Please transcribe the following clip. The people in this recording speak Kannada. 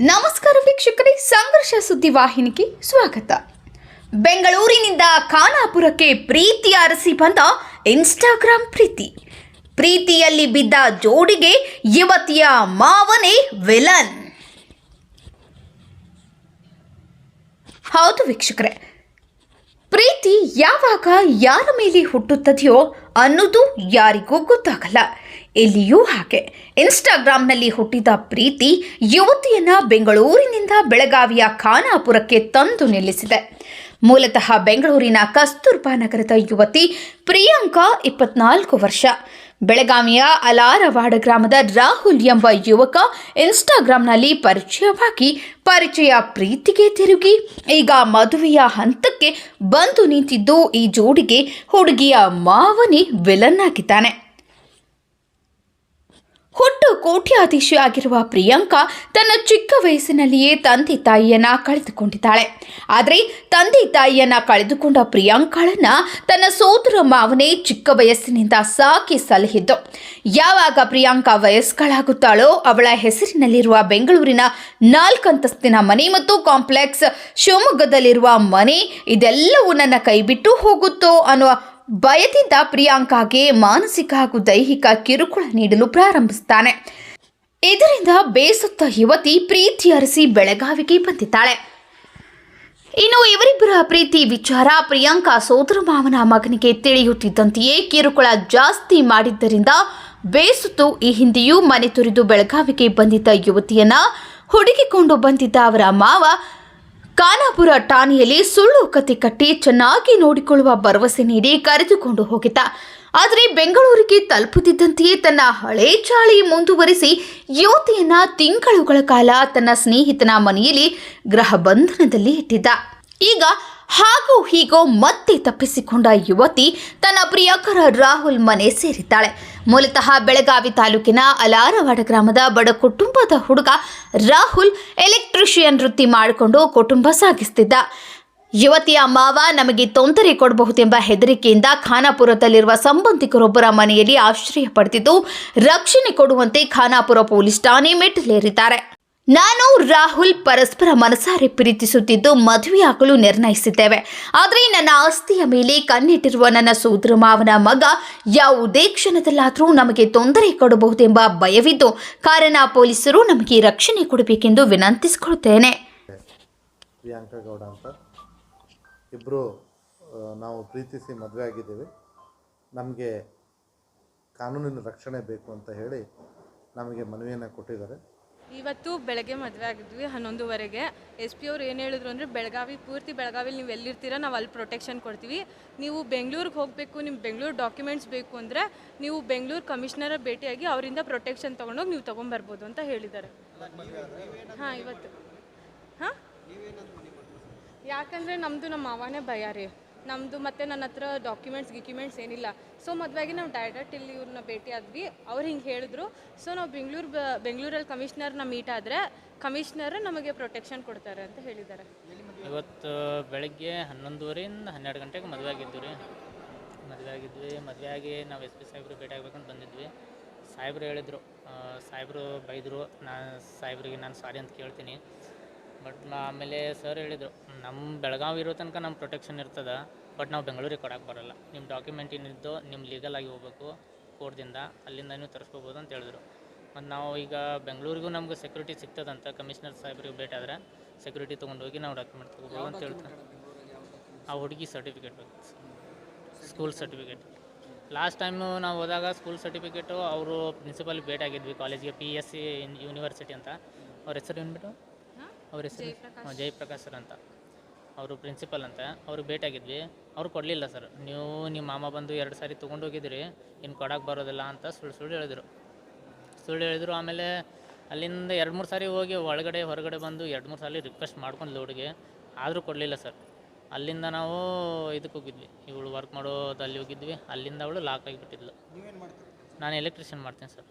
ನಮಸ್ಕಾರ ವೀಕ್ಷಕರೇ, ಸಂಘರ್ಷ ಸುದ್ದಿ ವಾಹಿನಿಗೆ ಸ್ವಾಗತ. ಬೆಂಗಳೂರಿನಿಂದ ಖಾನಾಪುರಕ್ಕೆ ಪ್ರೀತಿ ಅರಸಿ ಬಂದ ಇನ್ಸ್ಟಾಗ್ರಾಮ್ ಪ್ರೀತಿ. ಪ್ರೀತಿಯಲ್ಲಿ ಬಿದ್ದ ಜೋಡಿಗೆ ಯುವತಿಯ ಮಾವನೇ ವಿಲನ್. ಹೌದು ವೀಕ್ಷಕರೇ, ಪ್ರೀತಿ ಯಾವಾಗ ಯಾರ ಮೇಲೆ ಹುಟ್ಟುತ್ತದೆಯೋ ಅನ್ನೋದು ಯಾರಿಗೂ ಗೊತ್ತಾಗಲ್ಲ. ಇಲ್ಲಿಯೂ ಹಾಗೆ. ಇನ್ಸ್ಟಾಗ್ರಾಂನಲ್ಲಿ ಹುಟ್ಟಿದ ಪ್ರೀತಿ ಯುವತಿಯನ್ನು ಬೆಂಗಳೂರಿನಿಂದ ಬೆಳಗಾವಿಯ ಖಾನಾಪುರಕ್ಕೆ ತಂದು ನಿಲ್ಲಿಸಿದೆ. ಮೂಲತಃ ಬೆಂಗಳೂರಿನ ಕಸ್ತೂರ್ಬಾ ನಗರದ ಯುವತಿ ಪ್ರಿಯಾಂಕಾ, ಇಪ್ಪತ್ನಾಲ್ಕು ವರ್ಷ. ಬೆಳಗಾವಿಯ ಅಲಾರವಾಡ ಗ್ರಾಮದ ರಾಹುಲ್ ಎಂಬ ಯುವಕ ಇನ್ಸ್ಟಾಗ್ರಾಂನಲ್ಲಿ ಪರಿಚಯವಾಗಿ ಪರಿಚಯ ಪ್ರೀತಿಗೆ ತಿರುಗಿ, ಈಗ ಮದುವೆಯ ಹಂತಕ್ಕೆ ಬಂದು ನಿಂತಿದ್ದು ಈ ಜೋಡಿಗೆ ಹುಡುಗಿಯ ಮಾವನಿ ವಿಲನ್ ಆಗಿದ್ದಾನೆ. ಹುಟ್ಟು ಕೋಟ್ಯಾಧೀಶಿ ಆಗಿರುವ ಪ್ರಿಯಾಂಕಾ ತನ್ನ ಚಿಕ್ಕ ವಯಸ್ಸಿನಲ್ಲಿಯೇ ತಂದೆ ತಾಯಿಯನ್ನ ಕಳೆದುಕೊಂಡಿದ್ದಾಳೆ. ಆದರೆ ತಂದೆ ತಾಯಿಯನ್ನ ಕಳೆದುಕೊಂಡ ಪ್ರಿಯಾಂಕಾಳನ್ನ ತನ್ನ ಸೋದರ ಮಾವನೇ ಚಿಕ್ಕ ವಯಸ್ಸಿನಿಂದ ಸಾಕಿ ಸಲಹಿದ್ದು. ಯಾವಾಗ ಪ್ರಿಯಾಂಕಾ ವಯಸ್ಕಳಾಗುತ್ತಾಳೋ ಅವಳ ಹೆಸರಿನಲ್ಲಿರುವ ಬೆಂಗಳೂರಿನ ನಾಲ್ಕಂತಸ್ತಿನ ಮನೆ ಮತ್ತು ಕಾಂಪ್ಲೆಕ್ಸ್ ಶಿವಮೊಗ್ಗದಲ್ಲಿರುವ ಮನೆ ಇದೆಲ್ಲವೂ ನನ್ನ ಕೈಬಿಟ್ಟು ಹೋಗುತ್ತೋ ಅನ್ನುವ ಭಯದಿಂದ ಪ್ರಿಯಾಂಕಾಗೆ ಮಾನಸಿಕ ಹಾಗೂ ದೈಹಿಕ ಕಿರುಕುಳ ನೀಡಲು ಪ್ರಾರಂಭಿಸುತ್ತಾನೆ ಇದರಿಂದ ಬೇಸತ್ತ ಯುವತಿ ಪ್ರೀತಿ ಅರಸಿ ಬೆಳಗಾವಿಗೆ ಬಂದಿದ್ದಾಳೆ. ಇನ್ನು ಇವರಿಬ್ಬರ ಪ್ರೀತಿ ವಿಚಾರ ಪ್ರಿಯಾಂಕಾ ಸೋದರ ಮಾವನ ಮಗನಿಗೆ ತಿಳಿಯುತ್ತಿದ್ದಂತೆಯೇ ಕಿರುಕುಳ ಜಾಸ್ತಿ ಮಾಡಿದ್ದರಿಂದ ಬೇಸುತ್ತು ಈ ಹಿಂದೆಯೂ ಮನೆ ತೊರೆದು ಬೆಳಗಾವಿಗೆ ಬಂದಿದ್ದ ಯುವತಿಯನ್ನ ಹುಡುಕಿಕೊಂಡು ಬಂದಿದ್ದ ಅವರ ಮಾವ ಖಾನಾಪುರ ಠಾಣೆಯಲ್ಲಿ ಸುಳ್ಳು ಕತೆ ಕಟ್ಟಿ ಚೆನ್ನಾಗಿ ನೋಡಿಕೊಳ್ಳುವ ಭರವಸೆ ನೀಡಿ ಕರೆದುಕೊಂಡು ಹೋಗಿದ್ದ. ಆದರೆ ಬೆಂಗಳೂರಿಗೆ ತಲುಪುತ್ತಿದ್ದಂತೆಯೇ ತನ್ನ ಹಳೆ ಚಾಳಿ ಮುಂದುವರಿಸಿ ಯುವತಿಯನ್ನ ತಿಂಗಳುಗಳ ಕಾಲ ತನ್ನ ಸ್ನೇಹಿತನ ಮನೆಯಲ್ಲಿ ಗೃಹ ಬಂಧನದಲ್ಲಿ ಇಟ್ಟಿದ್ದ. ಈಗ ಹಾಗೂ ಹೀಗೋ ಮತ್ತೆ ತಪ್ಪಿಸಿಕೊಂಡ ಯುವತಿ ತನ್ನ ಪ್ರಿಯಕರ ರಾಹುಲ್ ಮನೆ ಸೇರಿದ್ದಾಳೆ. ಮೂಲತಃ ಬೆಳಗಾವಿ ತಾಲೂಕಿನ ಅಲಾರವಾಡ ಗ್ರಾಮದ ಬಡ ಕುಟುಂಬದ ಹುಡುಗ ರಾಹುಲ್ ಎಲೆಕ್ಟ್ರಿಷಿಯನ್ ವೃತ್ತಿ ಮಾಡಿಕೊಂಡು ಕುಟುಂಬ ಸಾಗಿಸ್ತಿದ್ದ. ಯುವತಿಯ ಮಾವ ನಮಗೆ ತೊಂದರೆ ಕೊಡಬಹುದೆಂಬ ಹೆದರಿಕೆಯಿಂದ ಖಾನಾಪುರದಲ್ಲಿರುವ ಸಂಬಂಧಿಕರೊಬ್ಬರ ಮನೆಯಲ್ಲಿ ಆಶ್ರಯ ಪಡೆದಿದ್ದು, ರಕ್ಷಣೆ ಕೊಡುವಂತೆ ಖಾನಾಪುರ ಪೊಲೀಸ್ ಠಾಣೆ ಮೆಟ್ಟಿಲೇರಿದ್ದಾರೆ. ನಾನು ರಾಹುಲ್ ಪರಸ್ಪರ ಮನಸಾರೆ ಪ್ರೀತಿಸುತ್ತಿದ್ದು ಮದುವೆಯಾಗಲು ನಿರ್ಣಯಿಸಿದ್ದೇವೆ. ಆದರೆ ನನ್ನ ಆಸ್ತಿಯ ಮೇಲೆ ಕಣ್ಣಿಟ್ಟಿರುವ ನನ್ನ ಸೋದರ ಮಾವನ ಮಗ ಯಾವುದೇ ಕ್ಷಣದಲ್ಲಾದರೂ ನಮಗೆ ತೊಂದರೆ ಕೊಡಬಹುದೆಂಬ ಭಯವಿದ್ದು, ಕಾರಣ ಪೊಲೀಸರು ನಮಗೆ ರಕ್ಷಣೆ ಕೊಡಬೇಕೆಂದು ವಿನಂತಿಸಿಕೊಳ್ಳುತ್ತೇನೆ. ಪ್ರಿಯಾಂಕಾ ಗೌಡ ಅಂತ. ಇಬ್ಬರು ನಾವು ಪ್ರೀತಿಸಿ ಮದುವೆ ಆಗಿದ್ದೇವೆ. ನಮಗೆ ಕಾನೂನಿನ ರಕ್ಷಣೆ ಬೇಕು ಅಂತ ಹೇಳಿ ನಮಗೆ ಮನವಿಯನ್ನು ಕೊಟ್ಟಿದ್ದಾರೆ. ಇವತ್ತು ಬೆಳಗ್ಗೆ ಮದುವೆ ಆಗಿದ್ವಿ, ಹನ್ನೊಂದುವರೆಗೆ. ಎಸ್ ಪಿ ಅವ್ರು ಏನು ಹೇಳಿದ್ರು ಅಂದರೆ, ಬೆಳಗಾವಿ, ಪೂರ್ತಿ ಬೆಳಗಾವಿಲಿ ನೀವು ಎಲ್ಲಿರ್ತೀರ, ನಾವು ಅಲ್ಲಿ ಪ್ರೊಟೆಕ್ಷನ್ ಕೊಡ್ತೀವಿ. ನೀವು ಬೆಂಗಳೂರಿಗೆ ಹೋಗಬೇಕು ನಿಮ್ಮ ಬೆಂಗಳೂರು ಡಾಕ್ಯುಮೆಂಟ್ಸ್ ಬೇಕು ಅಂದರೆ, ನೀವು ಬೆಂಗಳೂರು ಕಮಿಷನರ ಭೇಟಿಯಾಗಿ ಅವರಿಂದ ಪ್ರೊಟೆಕ್ಷನ್ ತೊಗೊಂಡೋಗಿ ನೀವು ತೊಗೊಂಬರ್ಬೋದು ಅಂತ ಹೇಳಿದ್ದಾರೆ. ಹಾಂ, ಇವತ್ತು. ಹಾಂ? ಯಾಕಂದರೆ ನಮ್ಮದು ನಮ್ಮ ಮಾವನೇ ಭಯ ರೀ ನಮ್ಮದು ಮತ್ತು ನನ್ನ ಹತ್ರ ಡಾಕ್ಯುಮೆಂಟ್ಸ್ ಗಿಕ್ಯುಮೆಂಟ್ಸ್ ಏನಿಲ್ಲ. ಸೊ ಮದುವೆಗೆ ನಾವು ಡೈರೆಕ್ಟ್ ಇಲ್ಲಿ ಇವ್ರನ್ನ ಭೇಟಿ ಆದ್ವಿ. ಅವ್ರು ಹಿಂಗೆ ಹೇಳಿದ್ರು. ಸೊ ನಾವು ಬೆಂಗಳೂರು ಬೆಂಗಳೂರಲ್ಲಿ ಕಮಿಷ್ನರ್ನ ಮೀಟ್ ಆದರೆ ಕಮಿಷ್ನರ್ ನಮಗೆ ಪ್ರೊಟೆಕ್ಷನ್ ಕೊಡ್ತಾರೆ ಅಂತ ಹೇಳಿದ್ದಾರೆ. ಇವತ್ತು ಬೆಳಗ್ಗೆ ಹನ್ನೊಂದುವರೆಯಿಂದ ಹನ್ನೆರಡು ಗಂಟೆಗೆ ಮದುವೆ ಆಗಿದ್ದು ರೀ. ಮದುವೆ ಆಗಿದ್ವಿ. ಮದುವೆ ಆಗಿ ನಾವು ಎಸ್ ಪಿ ಸಾಹೇಬ್ರು ಭೇಟಿ ಆಗ್ಬೇಕಂತ ಬಂದಿದ್ವಿ. ಸಾಹೇಬ್ರು ಹೇಳಿದರು. ಸಾಹೇಬರು ಬೈದರು. ನಾ, ಸಾಹೇಬ್ರಿಗೆ ನಾನು ಸಾರಿ ಅಂತ ಕೇಳ್ತೀನಿ. ಬಟ್ ನಾ ಆಮೇಲೆ ಸರ್ ಹೇಳಿದರು ನಮ್ಮ ಬೆಳಗಾವಿ ಇರೋ ತನಕ ನಮ್ಮ ಪ್ರೊಟೆಕ್ಷನ್ ಇರ್ತದೆ ಬಟ್ ನಾವು ಬೆಂಗಳೂರಿಗೆ ಕೊಡಕ್ಕೆ ಬರಲ್ಲ. ನಿಮ್ಮ ಡಾಕ್ಯುಮೆಂಟ್ ಏನಿದ್ದು ನಿಮ್ಮ ಲೀಗಲ್ ಆಗಿ ಹೋಗ್ಬೇಕು ಕೋರ್ಟ್ದಿಂದ ಅಲ್ಲಿಂದ ನೀವು ತರಿಸ್ಕೋಬೋದು ಅಂತ ಹೇಳಿದ್ರು. ಮತ್ತು ನಾವು ಈಗ ಬೆಂಗಳೂರಿಗೂ ನಮ್ಗೆ ಸೆಕ್ಯೂರಿಟಿ ಸಿಗ್ತದಂತ ಕಮಿಷನರ್ ಸಾಹೇಬ್ರಿಗೆ ಭೇಟಿ ಆದ್ರೆ ಸೆಕ್ಯೂರಿಟಿ ತೊಗೊಂಡೋಗಿ ನಾವು ಡಾಕ್ಯುಮೆಂಟ್ ತೊಗೋಬೋದು ಅಂತ ಹೇಳ್ತಾರೆ. ಆ ಹುಡುಗಿ ಸರ್ಟಿಫಿಕೇಟ್ ಬೇಕು. ಸ್ಕೂಲ್ ಸರ್ಟಿಫಿಕೇಟ್ ಲಾಸ್ಟ್ ಟೈಮು ನಾವು ಹೋದಾಗ ಸ್ಕೂಲ್ ಸರ್ಟಿಫಿಕೇಟು ಅವರು ಪ್ರಿನ್ಸಿಪಾಲಿಗೆ ಭೇಟಾಗಿದ್ವಿ ಕಾಲೇಜಿಗೆ ಪಿ ಎಸ್ ಸಿ ಯೂನಿವರ್ಸಿಟಿ ಅಂತ. ಅವ್ರ ಹೆಸರು ಏನ್ಬಿಟ್ಟು ಅವ್ರ ಹೆಸರು ಹಾಂ ಜಯಪ್ರಕಾಶ್ ಸರ್ ಅಂತ. ಅವರು ಪ್ರಿನ್ಸಿಪಲ್ ಅಂತ. ಅವ್ರಿಗೆ ಭೇಟಿಯಾಗಿದ್ವಿ. ಅವ್ರು ಕೊಡಲಿಲ್ಲ ಸರ್. ನೀವು ನಿಮ್ಮ ಮಾಮ ಬಂದು ಎರಡು ಸಾರಿ ತೊಗೊಂಡೋಗಿದ್ರಿ ಇನ್ನು ಕೊಡಕ್ಕೆ ಬರೋದಿಲ್ಲ ಅಂತ ಸುಳ್ಳು ಸುಳ್ಳು ಹೇಳಿದರು. ಸುಳ್ಳು ಹೇಳಿದರು. ಆಮೇಲೆ ಅಲ್ಲಿಂದ ಎರಡು ಮೂರು ಸಾರಿ ಹೋಗಿ ಒಳಗಡೆ ಹೊರಗಡೆ ಬಂದು ಎರಡು ಮೂರು ಸಾರಿ ರಿಕ್ವೆಸ್ಟ್ ಮಾಡ್ಕೊಂಡು ಲೋಡ್ಗೆ ಆದರೂ ಕೊಡಲಿಲ್ಲ ಸರ್. ಅಲ್ಲಿಂದ ನಾವು ಇದಕ್ಕೆ ಹೋಗಿದ್ವಿ. ಇವಳು ವರ್ಕ್ ಮಾಡೋದು ಅಲ್ಲಿ ಹೋಗಿದ್ವಿ. ಅಲ್ಲಿಂದ ಅವಳು ಲಾಕ್ ಆಗಿಬಿಟ್ಟಿದ್ಲು. ನಾನು ಎಲೆಕ್ಟ್ರಿಷಿಯನ್ ಮಾಡ್ತೀನಿ ಸರ್.